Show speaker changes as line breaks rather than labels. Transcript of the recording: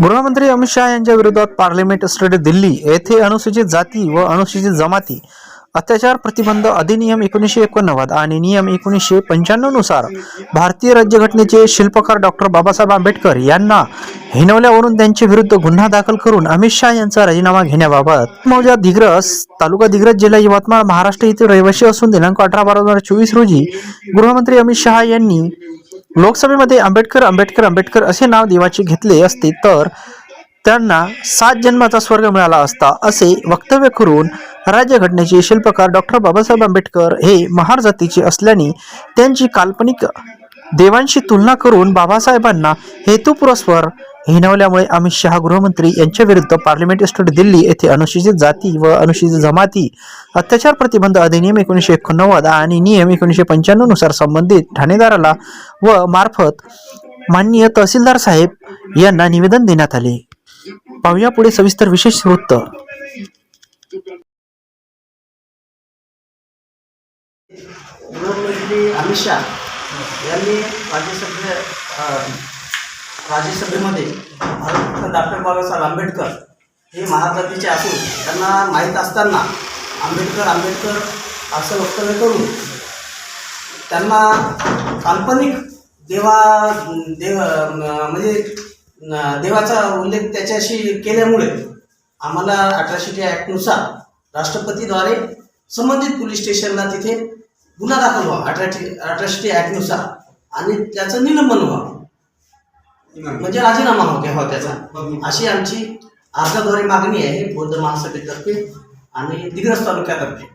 गृहमंत्री अमित शहा यांच्या विरोधात पार्लिमेंट स्टेट दिल्ली येथे अनुसूचित जाती व अनुसूचित जमाती अत्याचार प्रतिबंध अधिनियम एकोणीसशे एकोणनव्वद आणि नियम एकोणीसशे पंच्याण्णवनुसार भारतीय राज्यघटनेचे शिल्पकार डॉक्टर बाबासाहेब आंबेडकर यांना हिनवल्यावरून त्यांच्या विरुद्ध गुन्हा दाखल करून अमित शहा यांचा राजीनामा घेण्याबाबत मौजा दिग्रस तालुका दिग्रस जिल्हा यवतमाळ महाराष्ट्र येथील रहिवासी असून दिनांक अठरा बारा दोन हजार चोवीस रोजी गृहमंत्री अमित शहा यांनी लोकसभेमध्ये आंबेडकर आंबेडकर आंबेडकर असे नाव देवाचे घेतले असते तर त्यांना सात जन्माचा स्वर्ग मिळाला असता असे वक्तव्य करून राज्यघटनेचे शिल्पकार डॉक्टर बाबासाहेब आंबेडकर हे महार जातीचे असल्याने त्यांची काल्पनिक देवांशी तुलना करून बाबासाहेबांना हेतुपुरस्पर हिनवल्यामुळे अमित शहा गृहमंत्री यांच्या विरुद्ध पार्लिमेंट स्टेट दिल्ली येथे अनुसूचित जाती व अनुसूचित जमाती अत्याचार प्रतिबंध अधिनियम एकोणीसशे एकोणनव्वद आणि नियम एकोणीसशे पंच्याण्णवनुसार संबंधित ठाणेदाराला व मार्फत माननीय तहसीलदार साहेब यांना निवेदन देण्यात आले. पाहूया पुढे सविस्तर विशेष वृत्त.
गृहमंत्री अमित शहा यांनी राज्यसभे राज्यसभेमध्ये डॉक्टर बाबासाहेब आंबेडकर हे महाजातीचे असून त्यांना माहीत असताना आंबेडकर आंबेडकर असं वक्तव्य करून त्यांना काल्पनिक देवा देव म्हणजे देवाचा उल्लेख त्याच्याशी केल्यामुळे आम्हाला अठराशे ॲक्टनुसार राष्ट्रपतीद्वारे संबंधित पोलीस स्टेशनला तिथे गुन्हा दाखल व्हावा अठराशे अठराशे ॲक्टनुसार आणि त्याचं निलंबन व्हावं. म्हणजे राजीनामा हो घ्यावा त्याचा. अशी आमची अर्जाद्वारे मागणी आहे बौद्ध महासभेतर्फे आणि दिग्रस तालुक्यातर्फे.